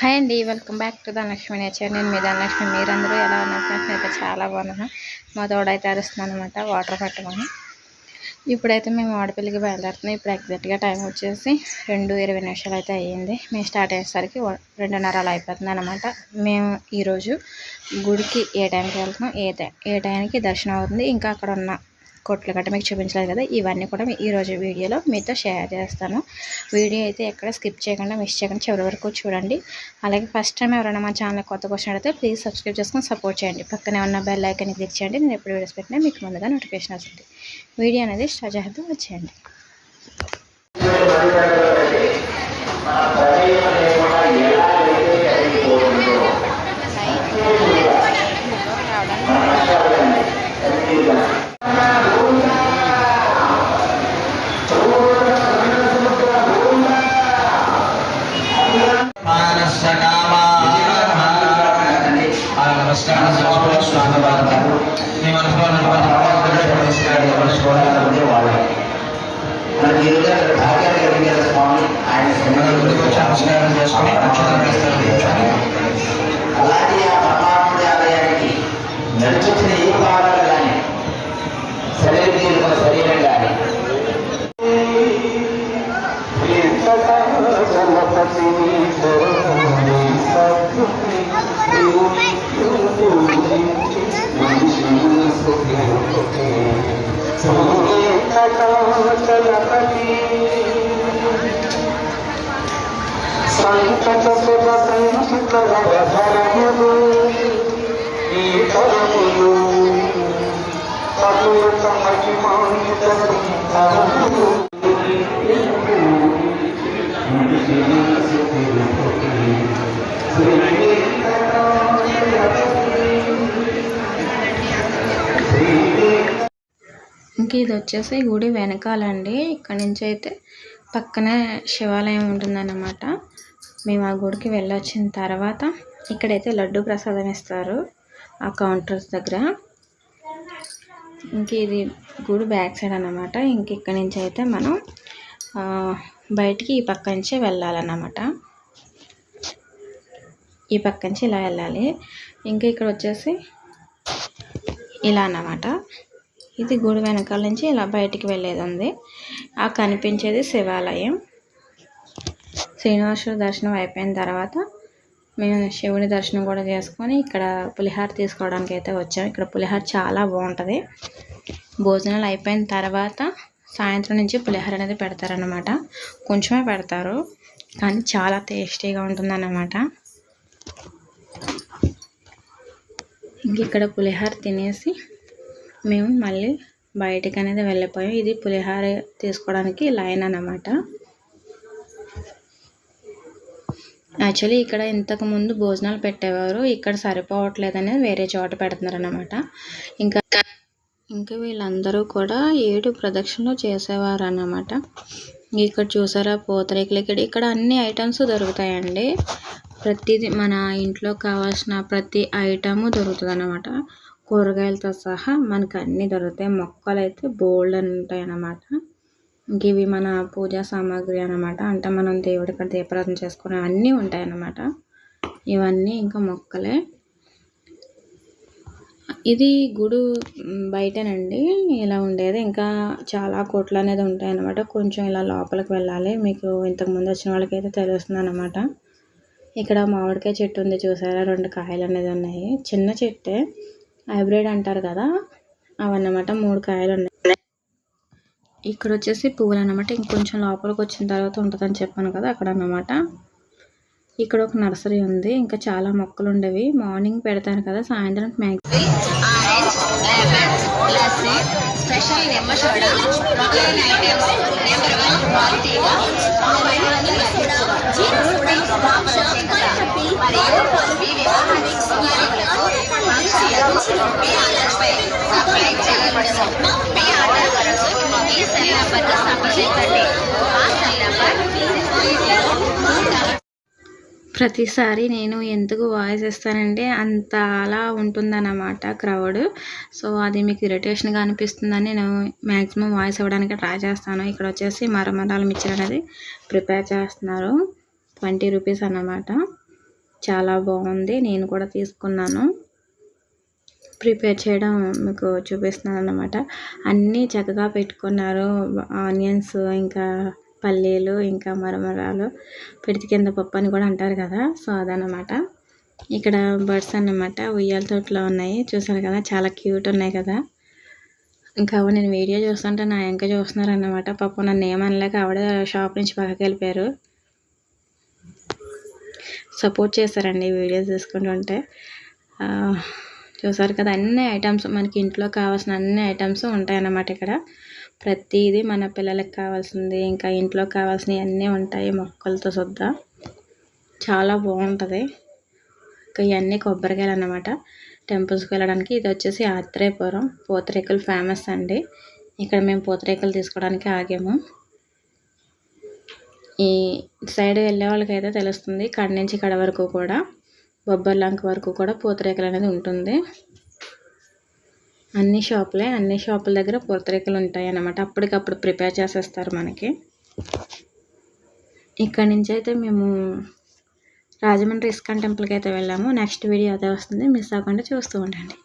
Hi అండి welcome back to Dhanalakshmi nature. నేను మీ ధనలక్ష్మి మీరందరూ ఎలా ఉన్నారు? అయితే చాలా బాగున్నాను. మా తోడైతే అరుస్తున్నాను అనమాట వాటర్ పెట్టమని ఇప్పుడైతే మేము వాడపల్లికి బయలుదేరుతున్నాం. ఇప్పుడు ఎగ్జాక్ట్గా టైం వచ్చేసి రెండు ఇరవై నిమిషాలు అయితే అయ్యింది. మేము స్టార్ట్ అయ్యేసరికి రెండున్నర అలా అయిపోతుంది అనమాట మేము ఈరోజు గుడికి ఏ టైంకి వెళ్తున్నాం? ఏ టైం ఏ టైంకి దర్శనం అవుతుంది? ఇంకా అక్కడ ఉన్న కొట్లు గట్ట మీకు చూపించలేదు కదా ఇవన్నీ కూడా ఈరోజు వీడియోలో మీతో షేర్ చేస్తాను. వీడియో అయితే ఎక్కడ స్కిప్ చేయకుండా మిస్ చేయకుండా చివరి వరకు చూడండి. అలాగే ఫస్ట్ టైం ఎవరైనా మా ఛానల్ కొత్త క్వశ్చన్ అడిగితే ప్లీజ్ సబ్స్క్రైబ్ చేసుకొని సపోర్ట్ చేయండి. పక్కనే ఉన్న బెల్ ఐకన్ క్లిక్ చేయండి. నేను ఎప్పుడు వీడియోస్ పెట్టినా మీకు ముందుగా నోటిఫికేషన్ వస్తుంది. వీడియో అనేది స్టార్ట్ చేద్దాం వచ్చేయండి. అలాగే ఆ పరమాత్ముడి ఆలయానికి నడిచొచ్చిన ఏ పాదాలు కానీ శరీరం తీసుకున్న శరీరం కానీ సంకట శుభ సంస్కర ధరములు ఈ తరములు ఇంక ఇది వచ్చేసి గుడి వెనకాలండి. ఇక్కడ నుంచి అయితే పక్కనే శివాలయం ఉంటుందన్నమాట. మేము ఆ గుడికి వెళ్ళొచ్చిన తర్వాత ఇక్కడైతే లడ్డు ప్రసాదం ఇస్తారు ఆ కౌంటర్స్ దగ్గర. ఇంక ఇది గుడి బ్యాక్ సైడ్ అన్నమాట. ఇంక ఇక్కడ నుంచి అయితే మనం బయటికి ఈ పక్క నుంచి వెళ్ళాలన్నమాట. ఈ పక్క నుంచి ఇలా వెళ్ళాలి. ఇంకా ఇక్కడ వచ్చేసి ఇలా అన్నమాట. ఇది గుడి వెనకాల నుంచి ఇలా బయటికి వెళ్ళేది ఉంది ఆ కనిపించేది శివాలయం. శ్రీనివాసుడు దర్శనం అయిపోయిన తర్వాత మేము శివుని దర్శనం కూడా చేసుకొని ఇక్కడ పులిహార తీసుకోవడానికి అయితే వచ్చాము ఇక్కడ పులిహార చాలా బాగుంటుంది. భోజనాలు అయిపోయిన తర్వాత సాయంత్రం నుంచి పులిహార అనేది పెడతారనమాట కొంచెమే పెడతారు కానీ చాలా టేస్టీగా ఉంటుందన్నమాట. ఇంక ఇక్కడ పులిహార తినేసి మేము మళ్ళీ బయటికి అనేది వెళ్ళిపోయాం. ఇది పులిహార తీసుకోవడానికి లైన్ అన్నమాట. యాక్చువల్లీ ఇక్కడ ఇంతకు ముందు భోజనాలు పెట్టేవారు. ఇక్కడ సరిపోవట్లేదు అనేది వేరే చోట పెడుతున్నారు అనమాట ఇంకా ఇంకా వీళ్ళందరూ కూడా ఏడు ప్రదక్షిణలు చేసేవారు అన్నమాట ఇక్కడ చూసారా పూతరేకులు ఇక్కడ ఇక్కడ అన్ని ఐటమ్స్ దొరుకుతాయండి. ప్రతిది మన ఇంట్లో కావాల్సిన ప్రతి ఐటము దొరుకుతుంది అన్నమాట కూరగాయలతో సహా మనకు అన్నీ దొరుకుతాయి. మొక్కలు అయితే బోల్డ్ అని ఉంటాయి అన్నమాట. ఇవి మన పూజా సామాగ్రి అన్నమాట. అంటే మనం దేవుడి ఇక్కడ దీపారాధన చేసుకునే అన్నీ ఉంటాయి అన్నమాట. ఇవన్నీ ఇంకా మొక్కలే. ఇది గుడు బయటనండి. ఇలా ఉండేది. ఇంకా చాలా కోట్లు అనేది ఉంటాయి అన్నమాట. కొంచెం ఇలా లోపలికి వెళ్ళాలి. మీకు ఇంతకు ముందు వచ్చిన వాళ్ళకైతే తెలుస్తుంది అనమాట ఇక్కడ మామిడికాయ చెట్టు ఉంది చూసారా? రెండు కాయలు అనేది ఉన్నాయి. చిన్న చెట్టే. హైబ్రిడ్ అంటారు కదా అవన్నమాట మూడు కాయలు ఉన్నాయి. ఇక్కడ వచ్చేసి పువ్వులు అనమాట ఇంకొంచెం లోపలికి వచ్చిన తర్వాత ఉంటుందని చెప్పాను కదా అక్కడ అన్నమాట ఇక్కడ ఒక నర్సరీ ఉంది ఇంకా చాలా మొక్కలు ఉండేవి మార్నింగ్ పెడతాను కదా సాయంత్రం మ్యాక్సిమం మీ ఆర్డర్ కొరకు మీ సెల్ సంప్రదించండి మా సెల్ ప్రతిసారి నేను ఎందుకు వాయిస్ ఇస్తానంటే అంత అలా ఉంటుందన్నమాట క్రౌడ్. సో అది మీకు ఇరిటేషన్గా అనిపిస్తుందని నేను మ్యాక్సిమం వాయిస్ ఇవ్వడానికి ట్రై చేస్తాను. ఇక్కడ వచ్చేసి మరమరాలు మిచ్చర్ అనేది ప్రిపేర్ చేస్తున్నారు. ట్వంటీ రూపీస్ అన్నమాట. చాలా బాగుంది. నేను కూడా తీసుకున్నాను. ప్రిపేర్ చేయడం మీకు చూపిస్తున్నాను అనమాట అన్నీ చక్కగా పెట్టుకున్నారు. ఆనియన్స్ ఇంకా పల్లీలు ఇంకా మరమరాలు. పిడితి కింద పప్పు అని కూడా అంటారు కదా సో అదనమాట ఇక్కడ బర్డ్స్ అన్నమాట ఉయ్యాల తోటలో ఉన్నాయి. చూసారు కదా చాలా క్యూట్ ఉన్నాయి కదా. ఇంకా నేను వీడియో చూస్తుంటే నా ఇంకా చూస్తున్నారన్నమాట. పాపం నన్ను ఏమనలేక ఆవిడ షాప్ నుంచి పక్కకి వెళ్ళిపోయారు. సపోర్ట్ చేస్తారండి వీడియోస్ తీసుకుంటుంటే చూసారు కదా అన్ని ఐటమ్స్ మనకి ఇంట్లో కావాల్సిన అన్ని ఐటమ్స్ ఉంటాయన్నమాట ఇక్కడ. ప్రతిదీ మన పిల్లలకి కావాల్సింది ఇంకా ఇంట్లో కావాల్సినవి అన్నీ ఉంటాయి మొక్కలతో సుద్దా. చాలా బాగుంటుంది. ఇంకా ఇవన్నీ కొబ్బరికాయలు అన్నమాట. టెంపుల్స్కి వెళ్ళడానికి ఇది వచ్చేసి ఆత్రేయపురం పూతరేకులు ఫేమస్ అండి. ఇక్కడ మేము పూతరేకులు తీసుకోవడానికి ఆగాము. ఈ సైడ్ వెళ్ళే వాళ్ళకైతే తెలుస్తుంది కాడ నుంచి ఇక్కడ వరకు కూడా. బొబ్బర్ బొబ్బర్లంక వరకు కూడా పూతరేకులు అనేది ఉంటుంది. అన్ని షాపులే అన్ని షాపుల దగ్గర పూతరేకులు ఉంటాయి అన్నమాట అప్పటికప్పుడు ప్రిపేర్ చేసేస్తారు మనకి. ఇక్కడ నుంచి అయితే మేము రాజమండ్రి ఇస్కాన్ టెంపుల్కి అయితే వెళ్ళాము. నెక్స్ట్ వీడియో అదే వస్తుంది. మిస్ అవ్వకుండా చూస్తూ ఉండండి.